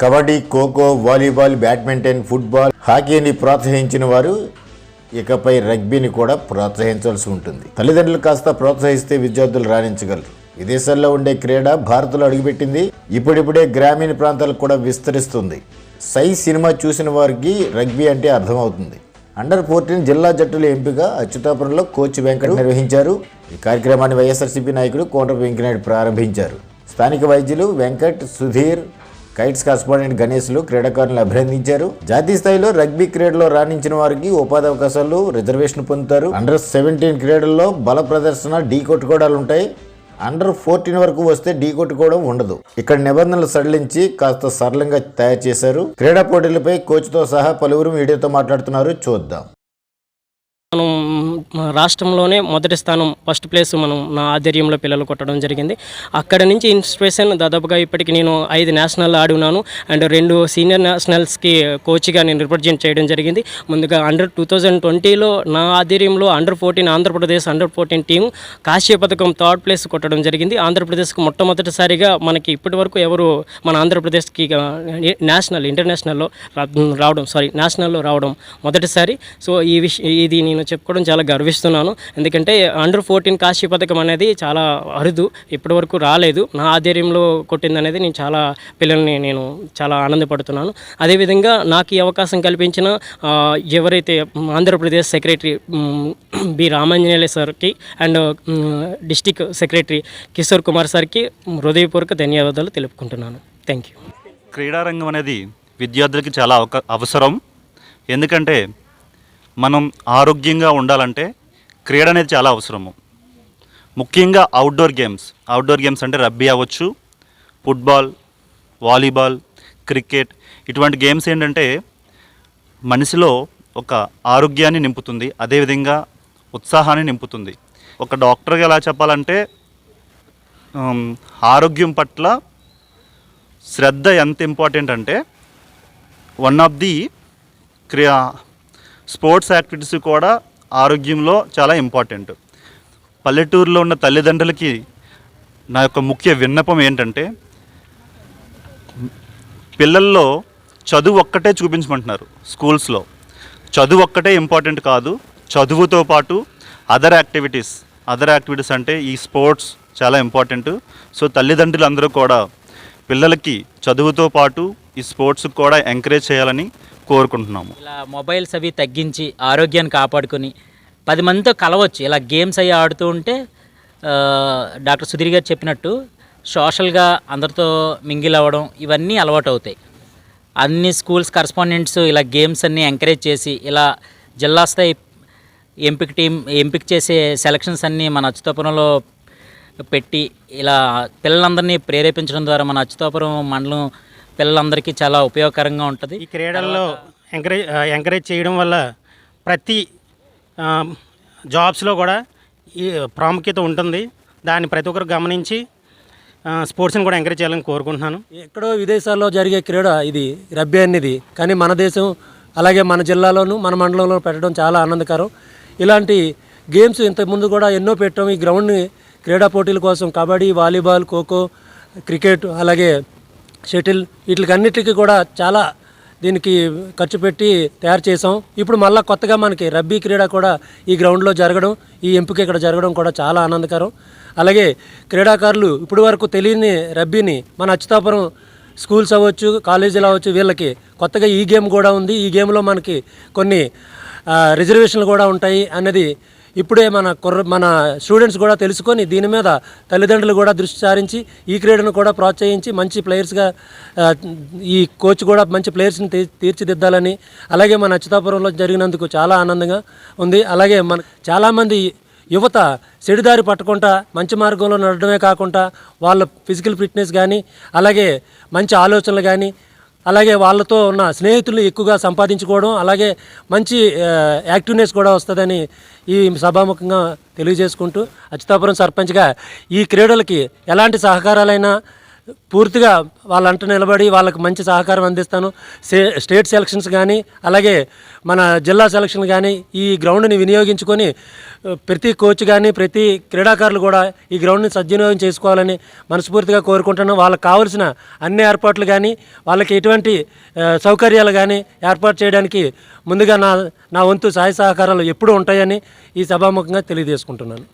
Kabaddi kho kho volleyball badminton football హాకీని ప్రోత్సహించిన వారు ఇకపై రగ్బీని కూడా ప్రోత్సహించాల్సి ఉంటుంది. తల్లిదండ్రులు కాస్త ప్రోత్సహిస్తే విద్యార్థులు రాణించగలరు. విదేశాల్లో ఉండే క్రీడ భారత్లో అడుగుపెట్టింది. ఇప్పుడిప్పుడే గ్రామీణ ప్రాంతాలకు కూడా విస్తరిస్తుంది. సై సినిమా చూసిన వారికి రగ్బీ అంటే అర్థమవుతుంది. అండర్ ఫోర్టీన్ జిల్లా జట్టుల ఎంపిక అచ్యుతాపురంలో కోచ్ వెంకట నిర్వహించారు. ఈ కార్యక్రమాన్ని వైఎస్ఆర్సీపీ నాయకుడు కోట వెంకనాయుడు ప్రారంభించారు. స్థానిక వైద్యులు వెంకట్ సుధీర్ కైట్స్ కరస్పాండెంట్ గణేష్లు క్రీడాకారులను అభినందించారు. జాతీయ స్థాయిలో రగ్బీ క్రీడలో రాణించిన వారికి ఉపాధి అవకాశాలు రిజర్వేషన్ పొందుతారు. అండర్ సెవెంటీన్ క్రీడల్లో బల ప్రదర్శన ఢీ కొట్టుకోవడాలు ఉంటాయి. అండర్ ఫోర్టీన్ వరకు వస్తే ఢీ కొట్టుకోవడం ఉండదు. ఇక్కడ నిబంధనలు సడలించి కాస్త సరళంగా తయారు చేశారు. క్రీడా పోటీలపై కోచ్తో సహా పలువురు మీడియాతో మాట్లాడుతున్నారు. చూద్దాం. రాష్ట్రంలోనే మొదటి స్థానం ఫస్ట్ ప్లేస్ మనం నా ఆధ్వర్యంలో పిల్లలు కొట్టడం జరిగింది. అక్కడ నుంచి ఇన్స్పిరేషన్ దాదాపుగా ఇప్పటికి నేను ఐదు నేషనల్ ఆడి ఉన్నాను అండ్ రెండు సీనియర్ నేషనల్స్కి కోచ్గా నేను రిప్రజెంట్ చేయడం జరిగింది. ముందుగా అండర్ టూ థౌజండ్ ట్వంటీలో నా ఆధ్వర్యంలో under fourteen Andhra Pradesh under fourteen team Kashi పథకం థర్డ్ ప్లేస్ కొట్టడం జరిగింది. ఆంధ్రప్రదేశ్కి మొట్టమొదటిసారిగా మనకి ఇప్పటి వరకు ఎవరు మన ఆంధ్రప్రదేశ్కి నేషనల్ ఇంటర్నేషనల్లో రావడం సారీ నేషనల్లో రావడం మొదటిసారి. సో ఈ విషయం ఇది నేను చెప్పుకోవడం చాలా గర్విస్తున్నాను ఎందుకంటే అండర్ ఫోర్టీన్ కాశీ పథకం అనేది చాలా అరుదు ఇప్పటి వరకు రాలేదు. నా ఆధ్వర్యంలో కొట్టింది అనేది నేను చాలా పిల్లల్ని నేను చాలా ఆనందపడుతున్నాను. అదేవిధంగా నాకు ఈ అవకాశం కల్పించిన ఎవరైతే ఆంధ్రప్రదేశ్ సెక్రటరీ బి. రామాంజనేయుల సార్కి and district secretary Kishore Kumar సార్కి హృదయపూర్వక ధన్యవాదాలు తెలుపుకుంటున్నాను. థ్యాంక్ యూ క్రీడారంగం అనేది విద్యార్థులకి చాలా అవకా అవసరం. ఎందుకంటే మనం ఆరోగ్యంగా ఉండాలంటే క్రీడ అనేది చాలా అవసరము. ముఖ్యంగా అవుట్డోర్ గేమ్స్ అవుట్డోర్ గేమ్స్ అంటే రబ్బీ అవ్వచ్చు ఫుట్బాల్ వాలీబాల్ క్రికెట్ ఇటువంటి గేమ్స్ ఏంటంటే మనిషిలో ఒక ఆరోగ్యాన్ని నింపుతుంది అదేవిధంగా ఉత్సాహాన్ని నింపుతుంది. ఒక డాక్టర్గా ఎలా చెప్పాలంటే ఆరోగ్యం పట్ల శ్రద్ధ ఎంత ఇంపార్టెంట్ అంటే వన్ ఆఫ్ ది క్రియా స్పోర్ట్స్ యాక్టివిటీస్ కూడా ఆరోగ్యంలో చాలా ఇంపార్టెంట్. పల్లెటూరులో ఉన్న తల్లిదండ్రులకి నా యొక్క ముఖ్య విన్నపం ఏంటంటే పిల్లల్లో చదువు ఒక్కటే చూపించమంటున్నారు స్కూల్స్లో. చదువు ఒక్కటే ఇంపార్టెంట్ కాదు చదువుతో పాటు అదర్ యాక్టివిటీస్ అదర్ యాక్టివిటీస్ అంటే ఈ స్పోర్ట్స్ చాలా ఇంపార్టెంట్. సో తల్లిదండ్రులు అందరూ కూడా పిల్లలకి చదువుతో పాటు ఈ స్పోర్ట్స్కి కూడా ఎంకరేజ్ చేయాలని కోరుకుంటున్నాము. ఇలా మొబైల్స్ అవి తగ్గించి ఆరోగ్యాన్ని కాపాడుకొని పది మందితో కలవచ్చు. ఇలా గేమ్స్ అవి ఆడుతూ ఉంటే డాక్టర్ సుధీర్ గారు చెప్పినట్టు సోషల్గా అందరితో మింగిల్ అవ్వడం ఇవన్నీ అలవాటు అవుతాయి అన్ని స్కూల్స్ కరస్పాండెంట్స్ ఇలా గేమ్స్ అన్నీ ఎంకరేజ్ చేసి ఇలా జిల్లా స్థాయి ఎంపిక టీం ఎంపిక చేసే సెలక్షన్స్ అన్నీ మన అచ్యుతాపురంలో పెట్టి ఇలా పిల్లలందరినీ ప్రేరేపించడం ద్వారా మన అచ్యుతాపురం మండలం పిల్లలందరికీ చాలా ఉపయోగకరంగా ఉంటుంది. ఈ క్రీడల్లో ఎంకరేజ్ ఎంకరేజ్ చేయడం వల్ల ప్రతి జాబ్స్లో కూడా ఈ ప్రాముఖ్యత ఉంటుంది. దాన్ని ప్రతి ఒక్కరు గమనించి స్పోర్ట్స్ని కూడా ఎంకరేజ్ చేయాలని కోరుకుంటున్నాను. ఎక్కడో విదేశాల్లో జరిగే క్రీడ ఇది రబ్బీ అనేది కానీ మన దేశం అలాగే మన జిల్లాలోను మన మండలంలో పెట్టడం చాలా ఆనందకరం. ఇలాంటి గేమ్స్ ఇంతకుముందు కూడా ఎన్నో పెట్టాం. ఈ గ్రౌండ్ని క్రీడా పోటీల కోసం కబడ్డీ వాలీబాల్ ఖోఖో క్రికెట్ అలాగే షటిల్ వీటికన్నిటికీ కూడా చాలా దీనికి ఖర్చు పెట్టి తయారు చేసాం ఇప్పుడు మళ్ళీ కొత్తగా మనకి రబ్బీ క్రీడ కూడా ఈ గ్రౌండ్లో జరగడం ఈ ఎంపిక ఇక్కడ జరగడం కూడా చాలా ఆనందకరం. అలాగే క్రీడాకారులు ఇప్పటి వరకు తెలియని రబ్బీని మన అచ్యుతాపురం స్కూల్స్ అవ్వచ్చు కాలేజీలు అవ్వచ్చు వీళ్ళకి కొత్తగా ఈ గేమ్ కూడా ఉంది. ఈ గేమ్లో మనకి కొన్ని రిజర్వేషన్లు కూడా ఉంటాయి అన్నది ఇప్పుడే మన కుర్ర మన స్టూడెంట్స్ కూడా తెలుసుకొని దీని మీద తల్లిదండ్రులు కూడా దృష్టి సారించి ఈ క్రీడను కూడా ప్రోత్సహించి మంచి ప్లేయర్స్గా ఈ కోచ్ కూడా మంచి ప్లేయర్స్ని తీ తీర్చిదిద్దాలని అలాగే మన అచ్యుతాపురంలో జరిగినందుకు చాలా ఆనందంగా ఉంది. అలాగే మన చాలామంది యువత చెడుదారి పట్టకుండా మంచి మార్గంలో నడడమే కాకుండా వాళ్ళ ఫిజికల్ ఫిట్నెస్ కానీ అలాగే మంచి ఆలోచనలు కానీ అలాగే వాళ్ళతో ఉన్న స్నేహితులు ఎక్కువగా సంపాదించుకోవడం అలాగే మంచి యాక్టివ్నెస్ కూడా వస్తుందని ఈ సభాముఖంగా తెలియజేసుకుంటూ అచ్యుతాపురం సర్పంచ్గా ఈ క్రీడలకి ఎలాంటి సహకారాలైనా పూర్తిగా వాళ్ళంట నిలబడి వాళ్ళకి మంచి సహకారం అందిస్తాను. స్టే స్టేట్ సెలక్షన్స్ కానీ అలాగే మన జిల్లా సెలక్షన్ కానీ ఈ గ్రౌండ్ని వినియోగించుకొని ప్రతి కోచ్ కానీ ప్రతి క్రీడాకారులు కూడా ఈ గ్రౌండ్ని సద్వినియోగం చేసుకోవాలని మనస్ఫూర్తిగా కోరుకుంటున్నాను. వాళ్ళకి కావలసిన అన్ని ఏర్పాట్లు కానీ వాళ్ళకి ఎటువంటి సౌకర్యాలు కానీ ఏర్పాటు చేయడానికి ముందుగా నా నా వంతు సహాయ సహకారాలు ఎప్పుడూ ఉంటాయని ఈ సభాముఖంగా తెలియజేసుకుంటున్నాను.